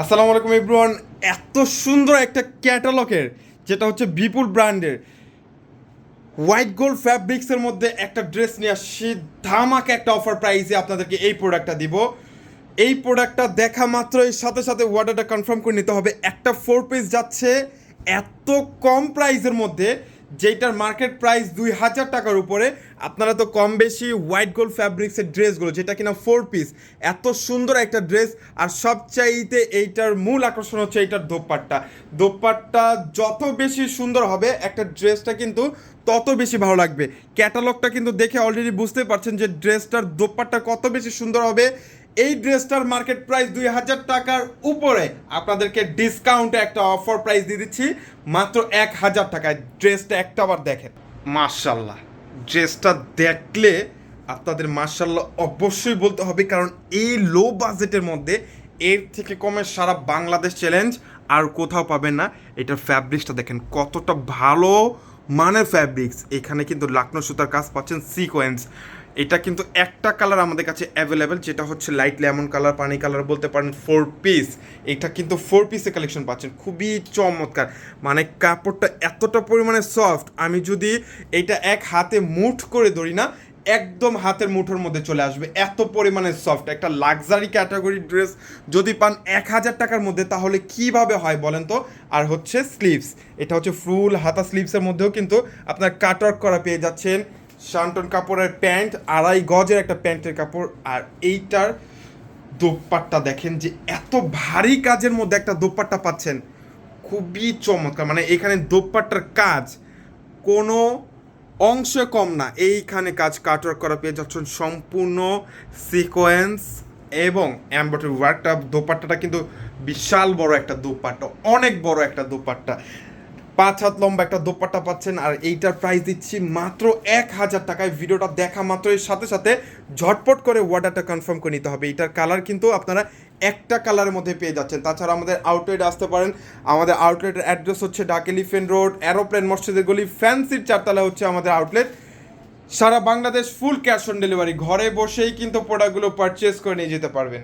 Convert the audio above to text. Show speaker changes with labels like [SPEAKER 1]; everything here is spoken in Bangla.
[SPEAKER 1] আসসালামু আলাইকুম এভরিওয়ান এত সুন্দর একটা ক্যাটালগের, যেটা হচ্ছে বিপুল ব্র্যান্ডের। হোয়াইট গোল্ড ফ্যাব্রিক্সের মধ্যে একটা ড্রেস নিয়ে আসছি। ধামাকে একটা অফার প্রাইসে আপনাদেরকে এই প্রোডাক্টটা দিব। এই প্রোডাক্টটা দেখা মাত্রই, সাথে সাথে অর্ডারটা কনফার্ম করে নিতে হবে। একটা ফোর পিস যাচ্ছে, এত কম প্রাইসের মধ্যে। যেটার মার্কেট প্রাইস দুই হাজার টাকার উপরে, আপনারা তো কম বেশি হোয়াইট গোল্ড ফ্যাব্রিক্সের ড্রেসগুলো যেটা কিনা ফোর পিস এত সুন্দর একটা ড্রেস আর সবচাইতে এইটার মূল আকর্ষণ হচ্ছে এইটার দোপাট্টা। দোপাট্টা যত বেশি সুন্দর হবে, একটা ড্রেসটা কিন্তু তত বেশি ভালো লাগবে। ক্যাটালগটা কিন্তু দেখে অলরেডি বুঝতে পারছেন যে ড্রেসটার দোপাট্টা কত বেশি সুন্দর হবে এই ড্রেসটার মার্কেট প্রাইস দুই হাজার টাকার উপরে। আপনাদেরকে ডিসকাউন্টে একটা অফার প্রাইস দিয়ে দিচ্ছি, মাত্র এক হাজার টাকায়। ড্রেসটা একটা আবার দেখেন। মার্শাল্লাহ ড্রেসটা দেখলে আপনাদের মার্শাল্লাহ অবশ্যই বলতে হবে, কারণ এই লো বাজেটের মধ্যে এর থেকে কমে সারা বাংলাদেশ চ্যালেঞ্জ আর কোথাও পাবেন না। এটার ফ্যাব্রিক্সটা দেখেন, কতটা ভালো মানের ফ্যাব্রিক্স এখানে কিন্তু লাকনো সুতার কাজ পাচ্ছেন সিকোয়েন্স এটা কিন্তু একটা কালার আমাদের কাছে অ্যাভেলেবেল যেটা হচ্ছে লাইট লেমন কালার পানি কালার বলতে পারেন ফোর পিস এটা কিন্তু ফোর পিসে কালেকশন পাচ্ছেন। খুবই চমৎকার। মানে কাপড়টা এতটা পরিমাণে সফট আমি যদি এটা এক হাতে মুঠ করে ধরি না, একদম হাতের মুঠোর মধ্যে চলে আসবে। এত পরিমাণে সফট একটা লাক্সারি ক্যাটাগরি ড্রেস যদি পান এক হাজার টাকার মধ্যে, তাহলে কীভাবে হয় বলেন তো? আর হচ্ছে স্লিভস এটা হচ্ছে ফুল হাতা স্লিভসের মধ্যেও কিন্তু আপনার কাটওয়ার্ক করা পেয়ে যাচ্ছেন। শান্টন কাপড়ের প্যান্ট, আড়াই গজের একটা প্যান্টের কাপড়, আর এইটার দোপাট্টা দেখেন যে এত ভারী কাজের মধ্যে একটা দোপাট্টা পাচ্ছেন। খুবই চমৎকার মানে এখানে দোপাট্টার কাজ কোনো অংশে কম না। এইখানে কাজ কাটওয়ার্ক করা পেয়ে যাচ্ছেন সম্পূর্ণ সিকোয়েন্স এবং এমব্রয়ডারি ওয়ার্কটা দোপাট্টাটা কিন্তু বিশাল বড় একটা দোপাট্টা, অনেক বড় একটা দোপাট্টা। পাঁচ হাত লম্বা একটা দোপাট্টা পাচ্ছেন, আর এইটার প্রাইস দিচ্ছি মাত্র এক হাজার টাকায়। ভিডিওটা দেখা মাত্রই, সাথে সাথে ঝটপট করে অর্ডারটা কনফার্ম করে নিতে হবে। এইটার কালার কিন্তু আপনারা একটা কালারের মধ্যে পেয়ে যাচ্ছেন। তাছাড়া আমাদের আউটলেট আসতে পারেন। আমাদের আউটলেটের অ্যাড্রেস হচ্ছে ঢাকা এলিফেন্ট রোড অ্যারোপ্লেন মসজিদের গলি, ফ্যান্সির চারতলা হচ্ছে আমাদের outlet Sara Bangladesh full cash on delivery ঘরে বসেই কিন্তু প্রোডাক্টগুলো পারচেস করে নিয়ে যেতে পারবেন।